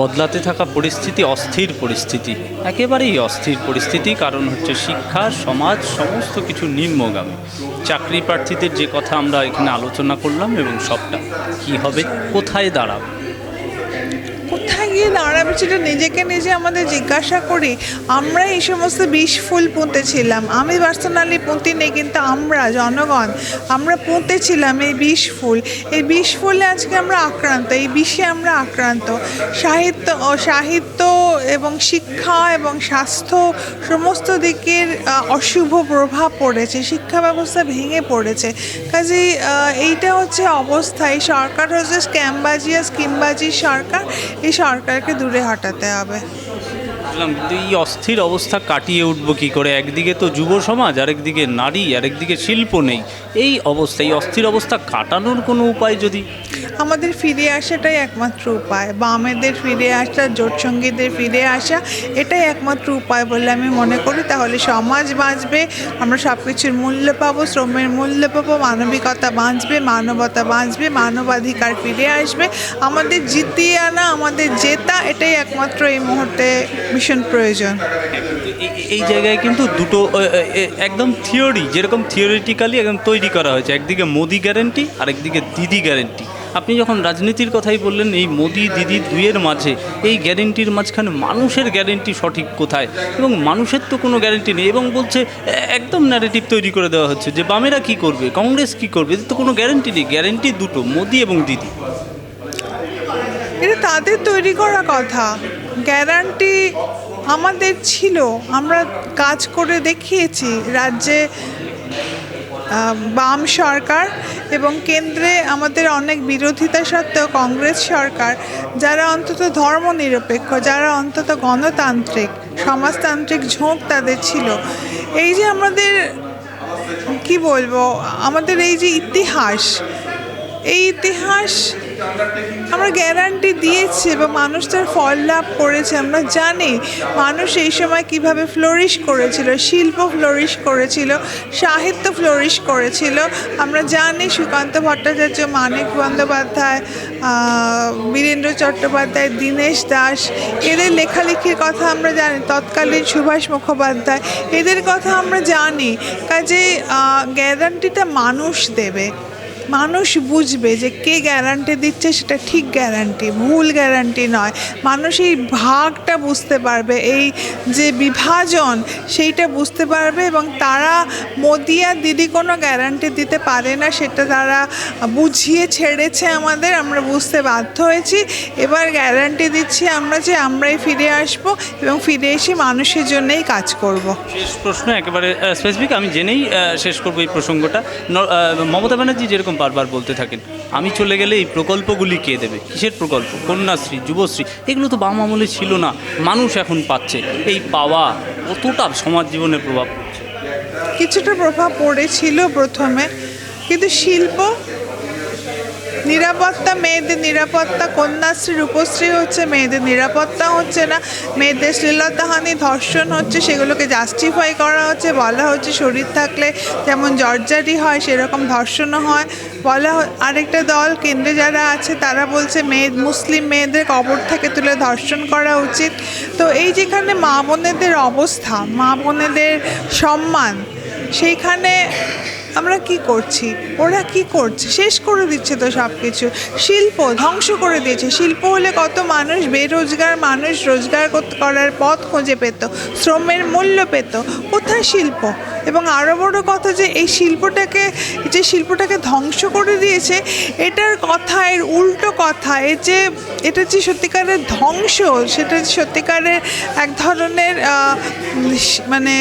বদলাতে থাকা পরিস্থিতি অস্থির পরিস্থিতি। একেবারেই অস্থির পরিস্থিতি, কারণ হচ্ছে শিক্ষা, সমাজ, সমস্ত কিছু নিম্নগামী। চাকরি প্রার্থীদের যে কথা আমরা এখানে আলোচনা করলাম এবং সবটা কি হবে, কোথায় দাঁড়াবে? গিয়ে দাঁড়াবে সেটা নিজেকে নিজে আমাদের জিজ্ঞাসা করি। আমরা এই সমস্ত বিষ ফুল পুঁতেছিলাম আমি পার্সোনালি পুঁতি নেই কিন্তু আমরা, জনগণ, আমরা পুঁতেছিলাম এই বিষ ফুল। এই বিষ ফুলে আজকে আমরা আক্রান্ত, এই বিষে আমরা আক্রান্ত। সাহিত্য ও সাহিত্য এবং শিক্ষা এবং স্বাস্থ্য সমস্ত দিকের অশুভ প্রভাব পড়েছে, শিক্ষা ব্যবস্থা ভেঙে পড়েছে। কাজে এইটা হচ্ছে অবস্থা। এই সরকার হচ্ছে স্ক্যামবাজি আর স্কিমবাজি সরকার। এই সরকারকে দূরে হটাতে হবে। বুঝলাম কিন্তু এই অস্থির অবস্থা কাটিয়ে উঠবো কী করে? একদিকে তো যুব সমাজ, আরেকদিকে নারী, আরেকদিকে শিল্প নেই। এই অবস্থা, এই অস্থির অবস্থা কাটানোর কোনো উপায় যদি? আমাদের ফিরে আসাটাই একমাত্র উপায়। বামেদের ফিরে আসা জোটসঙ্গীদের ফিরে আসা, এটাই একমাত্র উপায় বলে আমি মনে করি। তাহলে সমাজ বাঁচবে, আমরা সব কিছুর মূল্য পাবো, শ্রমের মূল্য পাবো, মানবিকতা বাঁচবে, মানবতা বাঁচবে, মানবাধিকার ফিরে আসবে। আমাদের জিতিয়ে আনা, আমাদের জেতা, এটাই একমাত্র এই মুহূর্তে ভীষণ প্রয়োজন। এই- জায়গায় কিন্তু দুটো একদম থিওরি যেরকম থিওরিটিক্যালি একদম তৈরি করা হয়েছে। একদিকে মোদি গ্যারেন্টি আর একদিকে দিদি গ্যারেন্টি আপনি যখন রাজনীতির কথাই বললেন এই মোদি দিদি দুইয়ের মাঝে এই গ্যারেন্টির মাঝখানে মানুষের গ্যারেন্টি সঠিক কোথায়? এবং মানুষের তো কোনো গ্যারেন্টি নেই এবং বলছে একদম ন্যারেটিভ তৈরি করে দেওয়া হচ্ছে যে বামেরা কি করবে কংগ্রেস কি করবে এদের তো কোনো গ্যারেন্টি নেই। গ্যারেন্টি দুটো মোদি এবং দিদি। এটা তাদের তৈরি করা কথা। গ্যারান্টি আমাদের ছিল, আমরা কাজ করে দেখিয়েছি রাজ্যে বাম সরকার এবং কেন্দ্রে আমাদের অনেক বিরোধিতা সত্ত্বেও কংগ্রেস সরকার, যারা অন্তত ধর্মনিরপেক্ষ, যারা অন্তত গণতান্ত্রিক, সমাজতান্ত্রিক ঝোঁক তাদের ছিল। এই যে আমাদের, কি বলব, আমাদের এই যে ইতিহাস, এই ইতিহাস আমরা গ্যারান্টি দিয়েছি এবং মানুষ ফল লাভ করেছে, আমরা জানি মানুষ এই সময় কীভাবে ফ্লোরিশ করেছিল, শিল্প ফ্লোরিশ করেছিল, সাহিত্য ফ্লোরিশ করেছিল। আমরা জানি সুকান্ত ভট্টাচার্য, মানিক বন্দ্যোপাধ্যায় বীরেন্দ্র চট্টোপাধ্যায়, দীনেশ দাস, এদের লেখালেখির কথা আমরা জানি, তৎকালীন সুভাষ মুখোপাধ্যায়, এদের কথা আমরা জানি। কাজে গ্যারান্টিটা মানুষ দেবে। মানুষ বুঝবে যে কে গ্যারান্টি দিচ্ছে সেটা ঠিক গ্যারান্টি ভুল গ্যারান্টি নয়। মানুষ এই ভাগটা বুঝতে পারবে, এই যে বিভাজন সেইটা বুঝতে পারবে এবং তারা মোদি আর দিদি কোনো গ্যারান্টি দিতে পারে না সেটা তারা বুঝিয়ে ছেড়েছে আমাদের, আমরা বুঝতে বাধ্য হয়েছি। এবার গ্যারান্টি দিচ্ছি আমরা যে আমরাই ফিরে আসব এবং ফিরে এসে মানুষের জন্যই কাজ করব। শেষ প্রশ্ন একেবারে স্পেসিফিক আমি জেনেই শেষ করব এই প্রসঙ্গটা। মমতা ব্যানার্জি যেরকম বারবার বলতে থাকেন, আমি চলে গেলে এই প্রকল্পগুলি কে দেবে? কিসের প্রকল্প? কন্যাশ্রী, যুবশ্রী, এগুলো তো বাম আমলে ছিল না। মানুষ এখন পাচ্ছে। এই পাওয়া কতটা সমাজ জীবনে প্রভাব? কিছুটা প্রভাব পড়েছিল প্রথমে, কিন্তু শিল্প নিরাপত্তা, মেয়েদের নিরাপত্তা, কন্যাশ্রী, রূপশ্রী হচ্ছে মেয়েদের নিরাপত্তা হচ্ছে না। মেয়েদের শ্লীলতাহানি, ধর্ষণ হচ্ছে, সেগুলোকে জাস্টিফাই করা হচ্ছে, বলা হচ্ছে শরীর থাকলে যেমন জর্জারি হয়, সেরকম ধর্ষণও হয়। বলা আরেকটা দল, কেন্দ্রে যারা আছে, তারা বলছে মেয়ে মুসলিম মেয়েদের কবর থেকে তুলে ধর্ষণ করা উচিত। তো এই যেখানে মা বোনেদের অবস্থা, মা বোনেদের সম্মান, সেইখানে আমরা কি করছি? ওরা কি করছে? শেষ করে দিচ্ছে তো সব কিছু শিল্প ধ্বংস করে দিয়েছে। শিল্প হলে কত মানুষ বেরোজগার, মানুষ রোজগার করার পথ খুঁজে পেত, শ্রমের মূল্য পেত। কোথায় শিল্প? এবং আরও বড় কথা যে, এই শিল্পটাকে, যে শিল্পটাকে ধ্বংস করে দিয়েছে, এটার কথা, এর উল্টো কথা এর যে, এটা যে সত্যিকারের ধ্বংস, সেটা সত্যিকারের এক ধরনের মানে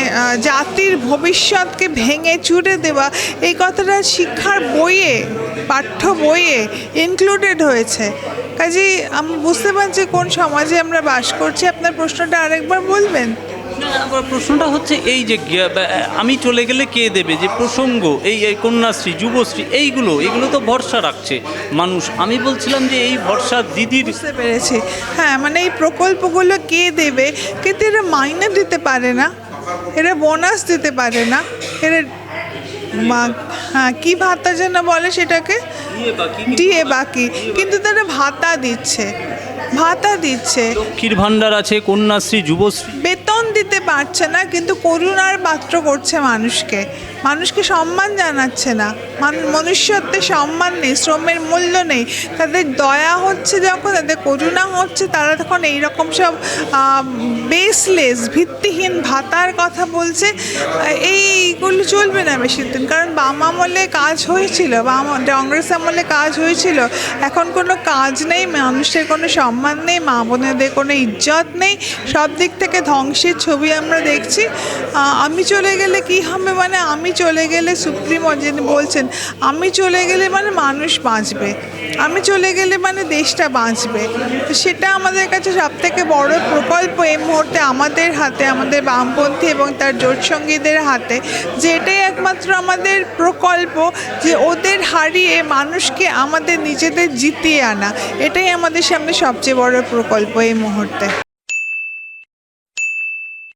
জাতির ভবিষ্যৎকে ভেঙে চুরে দেওয়া এই কথাটা শিক্ষার বইয়ে পাঠ্য বইয়ে ইনক্লুডেড হয়েছে। কাজেই আমি বুঝতে পারছি কোন সমাজে আমরা বাস করছি। আপনার প্রশ্নটা আরেকবার বলবেন। প্রশ্নটা হচ্ছে এই যে আমি চলে গেলে কে দেবে? যে প্রসঙ্গ এই এই কন্যাশ্রী যুবশ্রী এইগুলো এগুলো তো ভরসা রাখছে মানুষ। আমি বলছিলাম যে এই ভরসা দিদির বুঝতে পেরেছি। হ্যাঁ মানে এই প্রকল্পগুলো কে দেবে? কিন্তু এরা মাইনে দিতে পারে না। এরা বোনাস দিতে পারে না। এরা মা- হ্যাঁ কী ভাতা যেন বলে সেটাকে? দিয়ে বাকি। বাকি। কিন্তু তারা ভাতা দিচ্ছে। ভাতা দিচ্ছে। লক্ষ্মীর ভাণ্ডার আছে কন্যাশ্রী যুবশ্রী। বেতন দিতে পারছে না কিন্তু করুণার পাত্র করছে মানুষকে। মানুষকে সম্মান জানাচ্ছে না। মান- মনুষ্যত্বের সম্মান নেই শ্রমের মূল্য নেই। তাদের দয়া হচ্ছে যখন তাদের করুণা হচ্ছে তারা তখন এইরকম সব বেসলেস ভিত্তিহীন ভাতার কথা বলছে। এইগুলো চলবে না বেশি দিন। কারণ বাম আমলে কাজ হয়েছিল বাম কংগ্রেস আমলে কাজ হয়েছিল। এখন কোনো কাজ নেই মানুষের কোনো সম্মান নেই, মা বোনেদের কোনো ইজ্জত নেই, সব দিক থেকে ধ্বংসের ছবি আমরা দেখছি। আমি চলে গেলে কি হবে? মানে আমি চলে গেলে সুপ্রিমো যিনি বলছেন, আমি চলে গেলে মানে মানুষ বাঁচবে। আমি চলে গেলে মানে দেশটা বাঁচবে। তো সেটা আমাদের কাছে সব থেকে বড় প্রকল্প এই মুহূর্তে আমাদের হাতে, আমাদের বামপন্থী এবং তার জোট সঙ্গীদের হাতে। যে এটাই একমাত্র আমাদের প্রকল্প যে ওদের হারিয়ে মানুষকে আমাদের নিজেদের জিতিয়ে আনা। এটাই আমাদের সামনে সবচেয়ে বড় প্রকল্প এই মুহূর্তে।